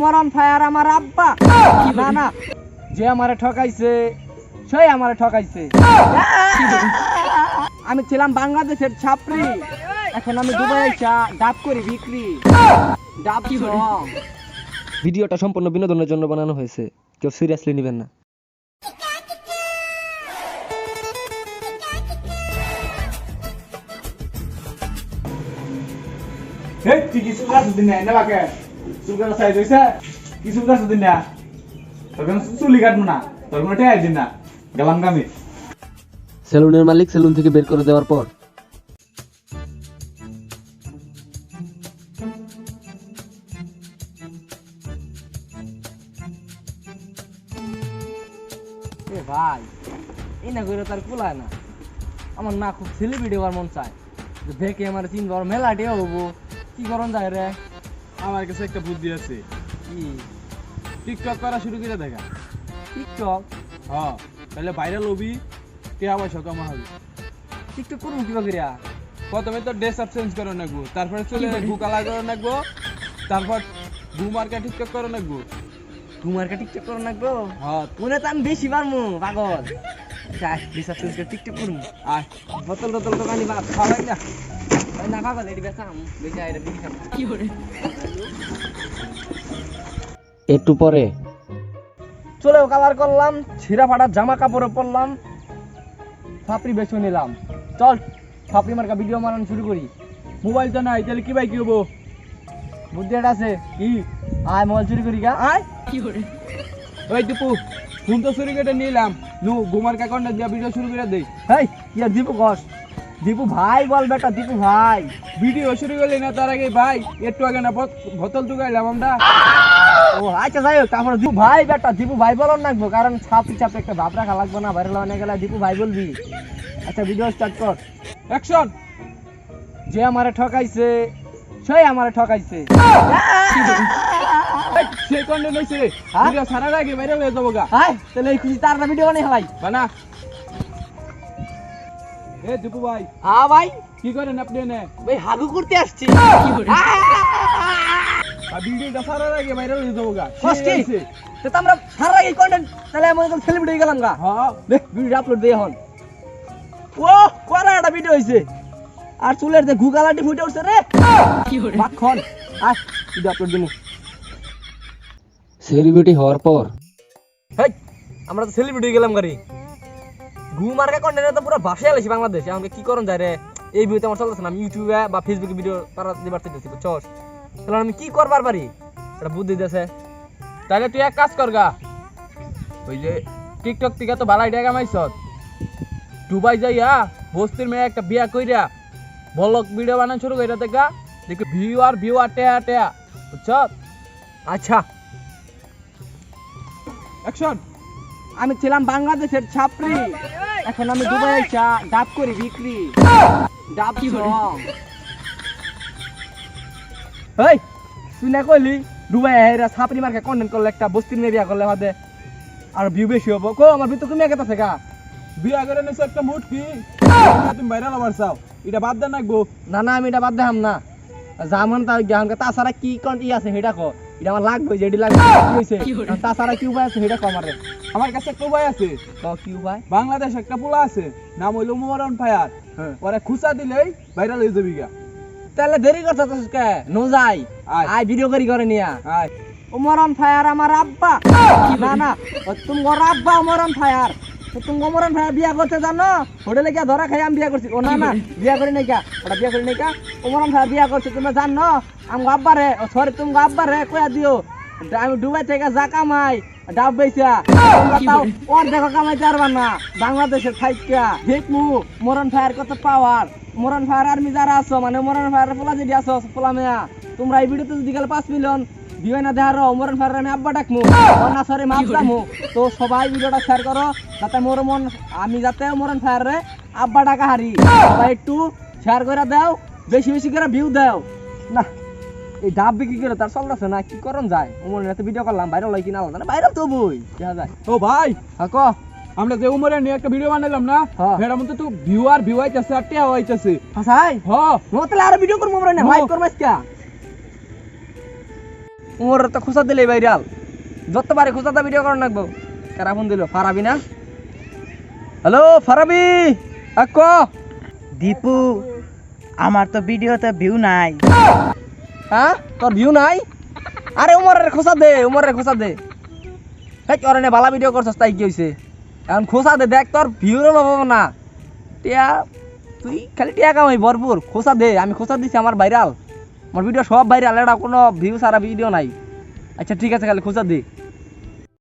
মরণ ফায়ার আমার আব্বা। না না। যে আমারে ঠকাইছে সেই আমারে ঠকাইছে। আমি ছিলাম বাংলাদেশের ছাত্রী এখন আমি দুবাই আইসা ডাব করি বিক্রি। ডাব। ভিডিওটা সম্পূর্ণ বিনোদনের জন্য বানানো হয়েছে। কেউ সিরিয়াসলি নেবেন না। এই তুই কি চুল কাটছিস দিন না বাকে চুল কাটা সাইজ হইছে কি চুল কাটছিস দিন না তোর কোনো চুলি কাটবো না তোর কোনো টেয়াই দিন না গেলাম গামি। সেলুনের মালিক সেলুন থেকে বের করে দেওয়ার পর। এ ভাই এই না করে তার কুলায় না। আমার না খুব সেলিব্রিটি হওয়ার মন চায়। যে দেখে আমার চিনবো আর মেলাটিও হব কি করন যায় রে? আমার কাছে একটা বুদ্ধি আছে। কি? টিকটক করা শুরু করে দেখা। টিকটক হ্যাঁ তাহলে ভাইরাল হবি টিয়া পয়সা কমা হবে? টিকটক করুন কিবা করিয়া প্রথমে তো ড্রেস আপ চেঞ্জ করে নাকবো তারপরে চলে গু কালার করে নাকবো তারপর গু মার্কা টিকটক করে নাকবো তোমার কা টিকটক করুন লাগবো? হ্যাঁ। মনে তো আমি বেশি পারমু পাগল। যাই বিশ্বাস করে টিকটক করুন আয় বোতল টোতল তো কানি বাপ খাওয়াই না। না পাগল এটি বেচাম বেচা এটা বিক্রি খাম। কি করে? একটু পরে। চলেও কালার করলাম ছিঁড়া ফাটা জামা কাপড়ে পরলাম ছাপড়ি বেছে নিলাম। চল ছাপড়ি মার্কা ভিডিও বানানো শুরু করি। মোবাইল তো নাই তাহলে কি ভাই কি হব? বুদ্ধি আছে কি? আয় মোবাইল চুরি করি গা। আয় কি করে? ওই দীপু ফোন তো চুরি করে নিলাম। নু গুমার কাকন্ডা দিয়া ভিডিও শুরু করে দেই। হেই আর দীপু ঘোষ দীপু ভাই বল বেটা দীপু ভাই। ভিডিও শুরু করলি না তার আগে ভাই একটু আগে না বোত- বোতল টুকাইলাম আমরা। ও আচ্ছা যাই হোক তারপরে দীপু ভাই বেটা দীপু ভাই বলন লাগবো কারণ ছাপি চাপে একটা ভাব রাখা লাগবে না ভাইরাল হয়ে গেলে দীপু ভাই বলবি। আচ্ছা ভিডিও স্টার্ট কর। অ্যাকশন যে আমারে ঠকাইছে সে আমারে ঠকাইছে। হ্যাঁ? ভিডিও আগে হয়ে যাব গা। হাই তাহলে এই খুশি তার ভিডিও বানাই হালাই। বানা। এ দীপু ভাই। হ্যাঁ ভাই। কি করেন আপনি এনে? ভাই হাগু করতে আসছি। আর ভিডিওটা ছাড়ার আগে ভাইরাল হয়ে যাব গা। কষ্টি? তো তো আমরা সারা এই কন্টেন্ট তাহলে আমি একদম সেলিব্রিটি হয়ে গেলাম গা। হ্যাঁ। ভিডিও আপলোড দিয়ে এখন। ও করা একটা ভিডিও হইছে। আর চুলের যে গুগালাটি ফুটে উঠছে রে। কি করে? মাখন আয় ভিডিও আপলোড দিমু সেলিব্রিটি হওয়ার পর। আমরা তো সেলিব্রিটি গেলাম গাড়ি। ঘু মার্কা কন্টেন্ট তো পুরো ভাষায় আলাইছি বাংলাদেশে। আমাকে কি করন যায় রে? এই ভিডিওতে আমার চলতেছে না, আমি ইউটিউবে বা ফেসবুকে ভিডিও তারা দিবার চাইতেছি, বুঝছস? তাহলে আমি কি করবার পারি? এটা বুদ্ধি দিতেছে। তাহলে তুই এক কাজ কর গা। ওই যে টিকটক থেকে তো ভালো আইডিয়া কামাইছ দুবাই যাইয়া বস্তির মেয়ে একটা বিয়া কইরা বলক ভিডিও বানানো শুরু কইরা দেখা, দেখি ভিউ আর ভিউ আর টেয়া টেয়া বুঝছ আচ্ছা। অ্যাকশন। আমি ছিলাম বাংলাদেশের ছাত্রী। এখন আমি দুবাই আইসা ডাব করি বিক্রি। ডাব song। এই তুই না কইলি দুবাই আইরা ছাপরি মার্কে কন্টেন্ট করলে একটা বস্তির মেয়ে বিয়া করলে আমাদের আর ভিউ বেশি হব। কো আমার ভিতর কমে গেছে গা বিয়া করে নিছো একটা তুমি ভাইরাল হবার চাও। এটা বাদ দেন নাকবো না না আমি এটা বাদ দেখাম না। জামান তার জ্ঞান তাছাড়া কি কোন ই আছে সেটা কো। এটা আমার লাগবে যেটি লাগবে কি হইছে তাছাড়া কি উপায় আছে সেটা কো আমারে কাছে একটা উপায় আছে। কও কি উপায় বাংলাদেশ একটা পোলা আছে নাম হইল মোহরন ফায়ার। হ্যাঁ। ওরা খুচা দিলেই ভাইরাল হয়ে যাবি গা। তাহলে দেরি করতেছিস কে? নো যাই। আয়। ভিডিও করি করে নিয়া আয়। উমরন ফায়ার আমার আব্বা। না না ও তোমার আব্বা উমরন ফায়ার। তো তুমি উমরন ফায়ার বিয়া করতে জানো? হোটেলে গিয়া ধরা খাই আমি বিয়া করছি। ও না না, বিয়া করি নাই ওটা বিয়া করি নাই কা। উমরন ফায়ার বিয়া করছে তুমি জানো? আমি আব্বা রে সরি তুমি আব্বা রে কয়া দিও। আমি ডুবাই থেকে যা কামাই, ডাব বেচা ওর দেখো কামাই পারবা না। বাংলাদেশের থাইকা দেখমু মরন ফায়ার কত পাওয়ার মরন ফায়ার আর্মি যারা আছো মানে মরন ফায়ার পোলা যদি আছো, পোলা মেয়া, তোমরা এই ভিডিওতে যদি গেলে পাঁচ মিলিয়ন দিবে না দেখার মরন ফায়ার আমি আব্বা ডাকমু। না সরি মাপ দামু। তো সবাই ভিডিওটা শেয়ার করো যাতে মোর মন আমি যাতে মরন ফায়ার রে আব্বা ডাকা হারি। সবাই একটু শেয়ার করে দাও বেশি বেশি করে ভিউ দাও। না এই ডাব বিক্রি করে তার চলতেছে না কি করন যায়? ওমন এত ভিডিও করলাম ভাইরাল হয় কিনা আলাদা ভাইরাল তো বই দেখা যায়। ও ভাই! হ্যাঁ ক আমরা যে উমরে নিয়ে একটা ভিডিও বানাইলাম না হ্যাঁ। এটার মধ্যে তো ভিউ আর ভিউ আইতাছে আর টেয়া আইতাছে। হাসাই? হ ও তাহলে আরও ভিডিও করব আমরা না হ্যাঁ। লাইক করব আজকে। উমর তো খোঁচা দিলে ভাইরাল। যত পারে খোঁচাতে ভিডিও করার লাগবো। কারা ফোন দিল? ফারাবি না? হ্যালো ফারাবি! আক দীপু আমার তো ভিডিওতে ভিউ নাই। হ্যাঁ? তোর ভিউ নাই? আরে উমরের খোঁচা দে উমরের খোঁচা দে। হেই তোর এনে বালা ভিডিও করছস তাই কি হইছে? এখন খোঁচা দে দেখ তোর ভিউরও পাবো না। টিয়া তুই খালি টিয়া কামাই ভরপুর। খোঁচা দে আমি খোঁচা দিছি আমার ভাইরাল আমার ভিডিও সব বাইরে আলাদা কোনো ভিউ সারা ভিডিও নাই। আচ্ছা ঠিক আছে খালি খোঁচা দে।